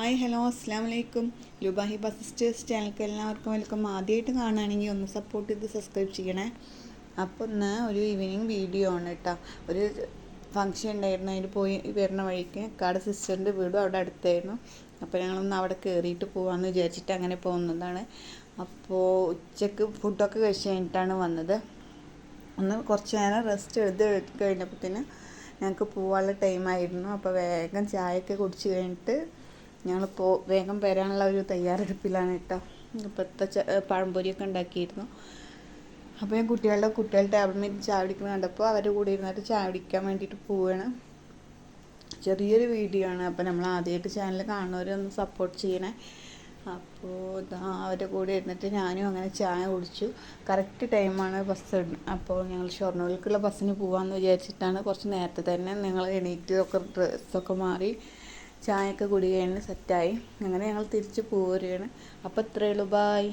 Hi hello അസ്സാം വലൈക്കും ലുബാഹി ബസിസ്റ്റേഴ്സ് ചാനൽക്ക് എല്ലാവർക്കും വെൽക്കം. ആദ്യമായിട്ട് കാണുകയാണെങ്കിൽ ഒന്ന് സപ്പോർട്ട് ചെയ്ത് സബ്സ്ക്രൈബ് ചെയ്യണേ. അപ്പോൾ ഇന്ന് ഒരു ഈവനിങ് വീഡിയോ ആണ് കേട്ടോ ഒരു ഫംഗ്ഷൻ ഉണ്ടായിരുന്നു. അതിൽ പോയി വരുന്ന വഴിക്ക് കാട് സിസ്റ്ററിന്റെ വീടും അവിടെ അടുത്തായിരുന്നു. അപ്പോൾ ഞങ്ങളൊന്ന് അവിടെ കയറിയിട്ട് പോകാമെന്ന് വിചാരിച്ചിട്ട് അങ്ങനെ പോകുന്നതാണ് അപ്പോൾ ഉച്ചയ്ക്ക് ഫുഡൊക്കെ കഴിച്ച് കഴിഞ്ഞിട്ടാണ് വന്നത്. ഒന്ന് കുറച്ച് നേരം റെസ്റ്റ് എടുത്ത് കഴിഞ്ഞപ്പോഴത്തേന് ഞങ്ങൾക്ക് പോകാനുള്ള ടൈമായിരുന്നു അപ്പോൾ വേഗം ചായയൊക്കെ കുടിച്ച് കഴിഞ്ഞിട്ട് ഞങ്ങൾ പോ വേഗം വരാനുള്ള ഒരു തയ്യാറെടുപ്പിലാണ് കേട്ടോ. ഇപ്പോഴത്തെ പഴംപൊരിയൊക്കെ ഉണ്ടാക്കിയിരുന്നു. അപ്പോൾ ഞാൻ കുട്ടികളുടെ കുട്ടികൾ ടേബിളിൽ നിന്ന് ചായ കുടിക്കുന്നത് കണ്ടപ്പോൾ അവരുടെ കൂടെ ഇരുന്നിട്ട് ചായ കുടിക്കാൻ വേണ്ടിയിട്ട് പോവുകയാണ് ചെറിയൊരു വീഡിയോ ആണ്. അപ്പോൾ നമ്മൾ ആദ്യമായിട്ട് ചാനൽ കാണുന്നവരൊന്ന് സപ്പോർട്ട് ചെയ്യണേ. അപ്പോൾ അവരുടെ കൂടെ ഇരുന്നിട്ട് ഞാനും അങ്ങനെ ചായ കുടിച്ചു. കറക്റ്റ് ടൈമാണ് ബസ് അപ്പോൾ ഞങ്ങൾ ഷൊർണൂരിലേക്കുള്ള ബസ്സിന് പോകാമെന്ന് വിചാരിച്ചിട്ടാണ് കുറച്ച് നേരത്തെ തന്നെ നിങ്ങൾ എണീറ്റ് ഒക്കെ ഡ്രസ്സൊക്കെ മാറി ചായയൊക്കെ കുടി കഴിഞ്ഞ് സെറ്റായി അങ്ങനെ ഞങ്ങൾ തിരിച്ച് പോരുകയാണ്. അപ്പോൾ ഇത്രയേ ഉള്ളൂ. ബായ്